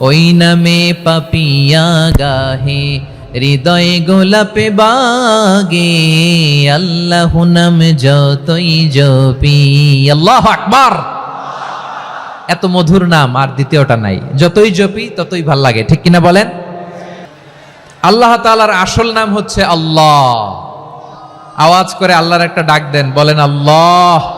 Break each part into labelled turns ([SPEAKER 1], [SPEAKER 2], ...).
[SPEAKER 1] ওই নামে পাপিয়া গাহে, হৃদয় গোলাপে বাগে। আল্লাহ নাম যতই জপি। আল্লাহ আকবার। এত মধুর নাম আর দ্বিতীয়টা নাই। যতই জপি, ততই ভালো লাগে। ঠিক কিনা বলেন? আল্লাহ তাআলার আসল নাম হচ্ছে আল্লাহ। আওয়াজ করে আল্লাহর একটা ডাক দেন, বলেন আল্লাহ।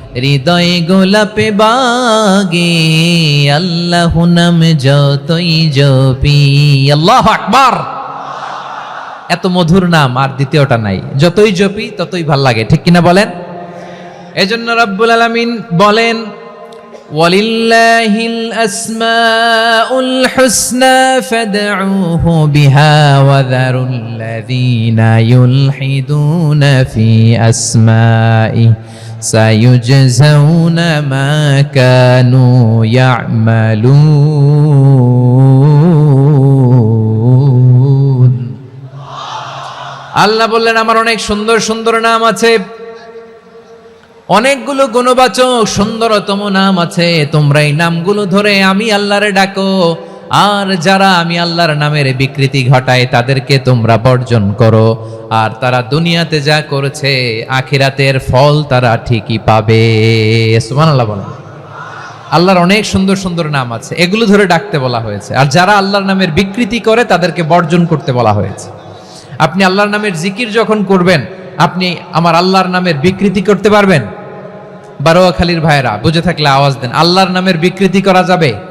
[SPEAKER 1] হৃদয় গোলাপে বাগে, আল্লাহ নাম যতই জপি। আল্লাহ আকবার। এত মধুর নাম আর দ্বিতীয়টা নাই। যতই জপি, ততই ভালো লাগে। ঠিক কিনা বলেন? এজন্য রব্বুল আলামিন বলেন, ওয়ালিল্লাহিল আসমাউল হুসনা ফাদউহু বিহা ওয়া যারুল লাযিনা ইউলহিদুনা ফি আসমাইহি سيجزون ما كانوا يعملون আল্লাহ বললেন আমার অনেক সুন্দর সুন্দর নাম আছে অনেকগুলো গুণবাচক সুন্দরতম নাম আছে তোমরা এই নামগুলো ধরে আমি আল্লাহরে ডাকো আর যারা আমি আল্লাহর নামের বিকৃতি ঘটায় তাদেরকে তোমরা বর্জন করো। আর তারা দুনিয়াতে যা করেছে, আখিরাতের ফল তারা ঠিকই পাবে। সুবহানাল্লাহ বলেন। আল্লাহর অনেক সুন্দর সুন্দর নাম আছে, এগুলো ধরে ডাকতে বলা হয়েছে। আর যারা আল্লাহর নামের বিকৃতি করে, তাদেরকে বর্জন করতে বলা হয়েছে। আপনি আল্লাহর নামের জিকির যখন করবেন, আপনি আমার আল্লাহর নামের বিকৃতি করতে পারবেন? বারোয়াখালীর ভাইরা বুঝে থাকলে আওয়াজ দেন, আল্লাহর নামের বিকৃতি করা যাবে?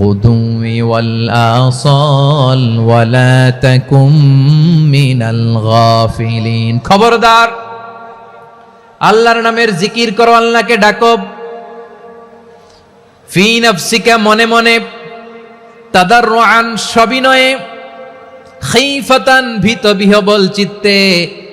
[SPEAKER 1] بالغدو والآصال ولا تكن من الغافلين খবরদার আল্লাহর নামের জিকির করো আল্লাহকে ডাকো ফি নফসিকা মনে মনে তাদাররুআন সবিনয়ে খিফাতান ভীত বিহবল চিত্তে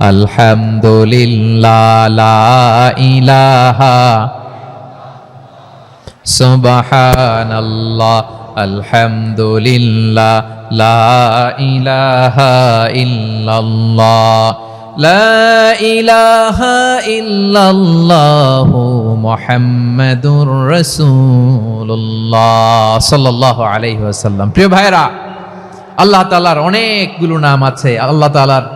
[SPEAKER 1] আলহামদুলিল্লাহ, লা ইলাহা। আলহামদুলিল্লাহ, লা ইলাহা ইল্লাল্লাহ। লা ইলাহা ইল্লাল্লাহ প্রিয় ভাইরা আল্লাহ তাআলার অনেকগুলো নাম আছে। আল্লাহ তাআলার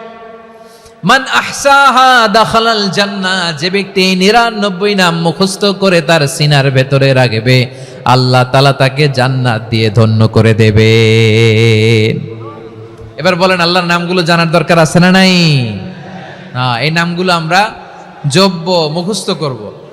[SPEAKER 1] মান আহসাহা দাখালাল জান্না যে ব্যক্তি নিরানব্বই নাম মুখস্থ করে তার সিনার ভেতরে রাখবে, আল্লাহ তালা তাকে জান্নাত দিয়ে ধন্য করে দেবে। এবার বলেন, আল্লাহর নামগুলো জানার দরকার আছে না নাই? এই নামগুলো আমরা যোগ্য, মুখস্থ করব।